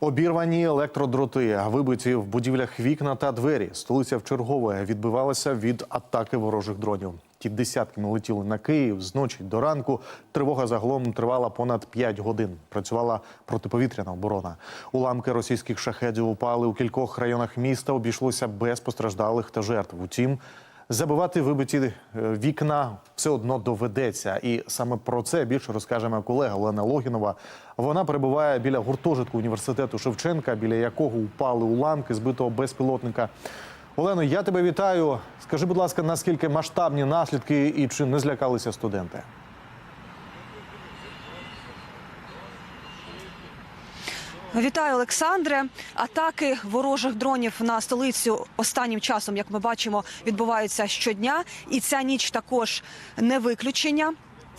Обірвані електродроти, вибиті в будівлях вікна та двері. Столиця вчергове відбивалася від атаки ворожих дронів. Ті десятками летіли на Київ з ночі до ранку. Тривога загалом тривала понад 5 годин. Працювала протиповітряна оборона. Уламки російських шахедів упали у кількох районах міста. Обійшлося без постраждалих та жертв. Утім, Забивати вибиті е, вікна все одно доведеться, і саме про це більше розкаже моя колега Олена Логінова. Вона перебуває біля гуртожитку університету Шевченка, біля якого упали уламки збитого безпілотника. Олено, я тебе вітаю. Скажи, будь ласка, наскільки масштабні наслідки і чи не злякалися студенти? Вітаю, Олександре. Атаки ворожих дронів на столицю останнім часом, як ми бачимо, відбуваються щодня, і ця ніч також не виключення.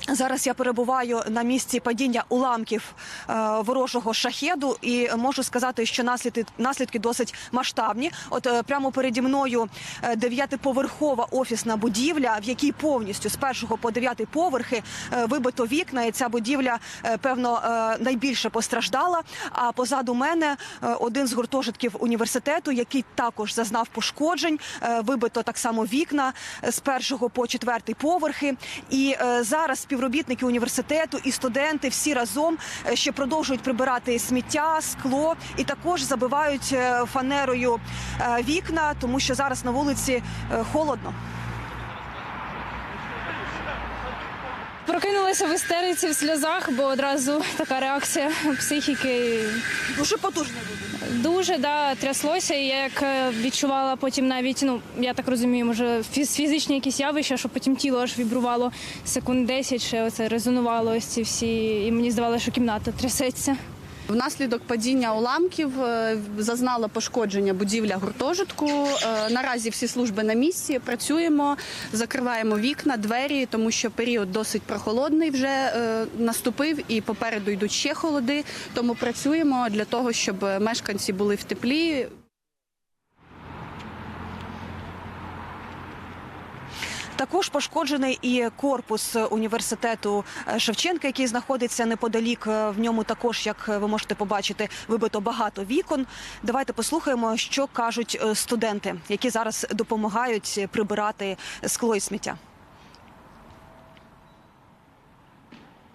Зараз я перебуваю на місці падіння уламків е, ворожого шахеду, і можу сказати, що наслідки наслідки досить масштабні. От е, прямо переді мною е, дев'ятиповерхова офісна будівля, в якій повністю з першого по дев'ятий поверхи е, вибито вікна. І ця будівля е, певно е, найбільше постраждала. А позаду мене е, один з гуртожитків університету, який також зазнав пошкоджень. Е, Вибито так само вікна е, з першого по четвертий поверхи. І е, зараз співробітники університету і студенти всі разом е, ще продовжують прибирати сміття, скло і також забивають е, фанерою е, вікна, тому що зараз на вулиці холодно. Прокинулася в істериці в сльозах, бо одразу така реакція психіки. Дуже потужна буде. Дуже да, тряслося. І я як е, відчувала потім навіть, ну я так розумію, може фіз- фізичні якісь явища, що потім тіло аж вібрувало секунд 10, ще оце резонувало ось ці всі, і мені здавалося, що кімната трясеться. Внаслідок падіння уламків е, зазнала пошкодження будівля гуртожитку. Е, Наразі всі служби на місці працюємо, закриваємо вікна, двері, тому що період досить прохолодний вже е, наступив, і попереду йдуть ще холоди. Тому працюємо для того, щоб мешканці були в теплі. Також пошкоджений і корпус університету е, Шевченка, який знаходиться неподалік. Е, В ньому також, як ви можете побачити, вибито багато вікон. Давайте послухаємо, що кажуть е, студенти, які зараз допомагають прибирати скло і сміття.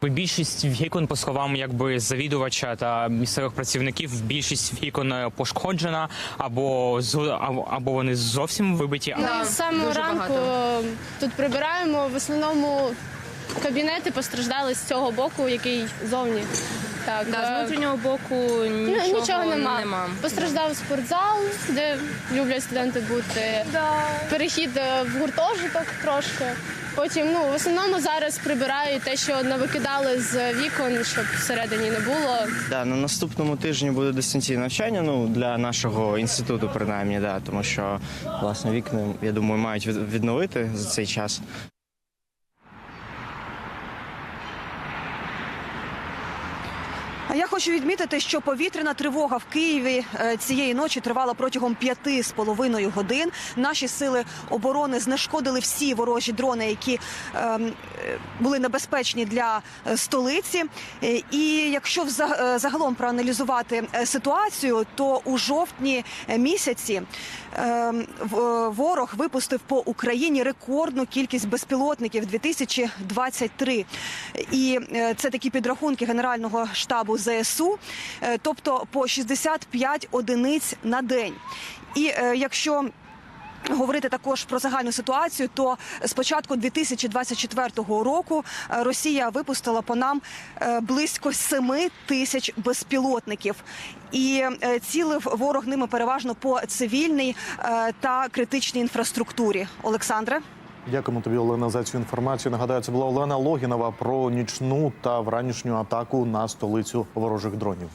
Більшість вікон, по словам якби завідувача та місцевих працівників, більшість вікон е, пошкоджена або або- вони зовсім вибиті. Ми з самого ранку тут прибираємо. В основному кабінети постраждали з цього боку, який зовні. Так, Да, з е, внутрішнього боку ну, нічого, нічого нема. нема. Постраждав спортзал, де люблять студенти бути. Перехід е, в гуртожиток трошки. Потім, ну, в основному зараз прибирають те, що навикидали з вікон, щоб всередині не було. Да, на наступному тижні буде дистанційне навчання. Ну для нашого інституту, принаймні, да, тому що власне вікна, я думаю, мають від- відновити за цей час. Я хочу відмітити, що повітряна тривога в Києві е, цієї ночі тривала протягом п'яти з половиною годин. Наші сили оборони знешкодили всі ворожі дрони, які ем, е, були небезпечні для е, столиці. Е, І якщо загалом проаналізувати ситуацію, то у жовтні місяці ем, е, ворог випустив по Україні рекордну кількість безпілотників 2023. І це такі підрахунки Генерального штабу ЗСУ, е, тобто по 65 одиниць на день. І е, якщо Говорити також про загальну ситуацію, то з початку 2024 року е, Росія випустила по нам близько 7 тисяч безпілотників, і цілив ворог ними переважно по цивільній та критичній інфраструктурі. Олександре. Дякуємо тобі, Олена, за цю інформацію. Нагадаю, це була Олена Логінова про нічну та вранішню атаку на столицю ворожих дронів.